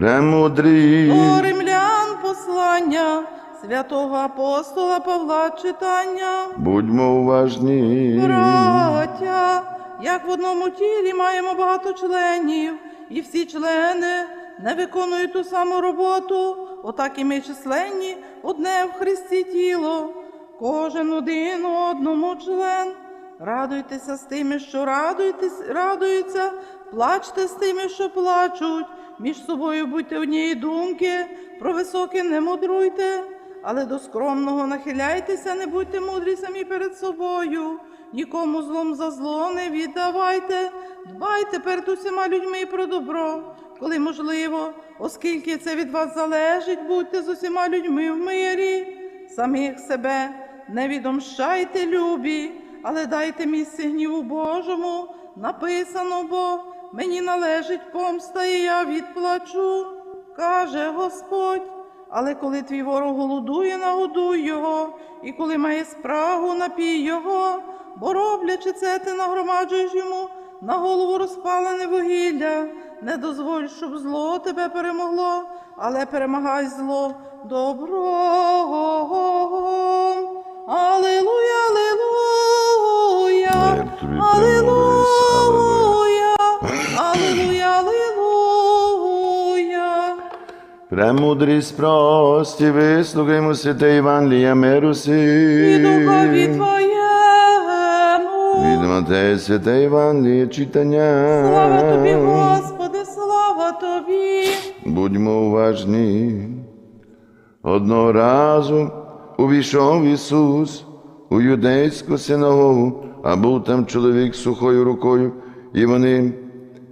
Премудрі. До римлян послання святого апостола Павла читання. Будьмо уважні. Браття, як в одному тілі маємо багато членів, і всі члени не виконують ту саму роботу, отак і ми численні, одне в Христі тіло, кожен один одному член. Радуйтеся з тими, що радуються, плачте з тими, що плачуть. Між собою будьте однієї думки, про високе не мудруйте, але до скромного нахиляйтеся, не будьте мудрі самі перед собою. Нікому злом за зло не віддавайте, дбайте перед усіма людьми про добро, коли можливо, оскільки це від вас залежить, будьте з усіма людьми в мирі, самих себе не відомщайте, любі, але дайте місце гніву Божому, написано, бо мені належить помста, і я відплачу, каже Господь. Але коли твій ворог голодує, нагодуй його, і коли має спрагу, напій його, бо роблячи це, ти нагромаджуєш йому на голову розпалене вугілля. Не дозволь, щоб зло тебе перемогло, але перемагай зло добром. Тобі, алілуя, алілуя, алілуя. Премудрість прості, вислухаймо святе Євангелія миру І сі. духові Твоєму. Від Матея святе Євангеліє читання. Слава Тобі, Господи, слава Тобі. Будьмо уважні. Одного разу увійшов Ісус у юдейську синагогу, а був там чоловік сухою рукою, і вони,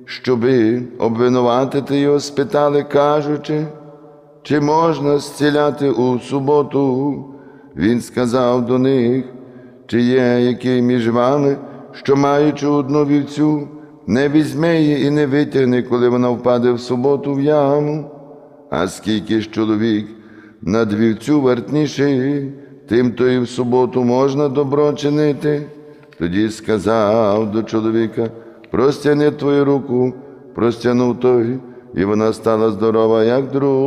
щоби обвинуватити його, спитали, кажучи, чи можна зціляти у суботу? Він сказав до них, чи є який між вами, що маючи одну вівцю, не візьме її і не витягне, коли вона впаде в суботу в яму. А скільки ж чоловік над вівцю вартніший, тим то і в суботу можна добро чинити. Тоді сказав до чоловіка, простяни твою руку, простягнув той, і вона стала здорова, як друга.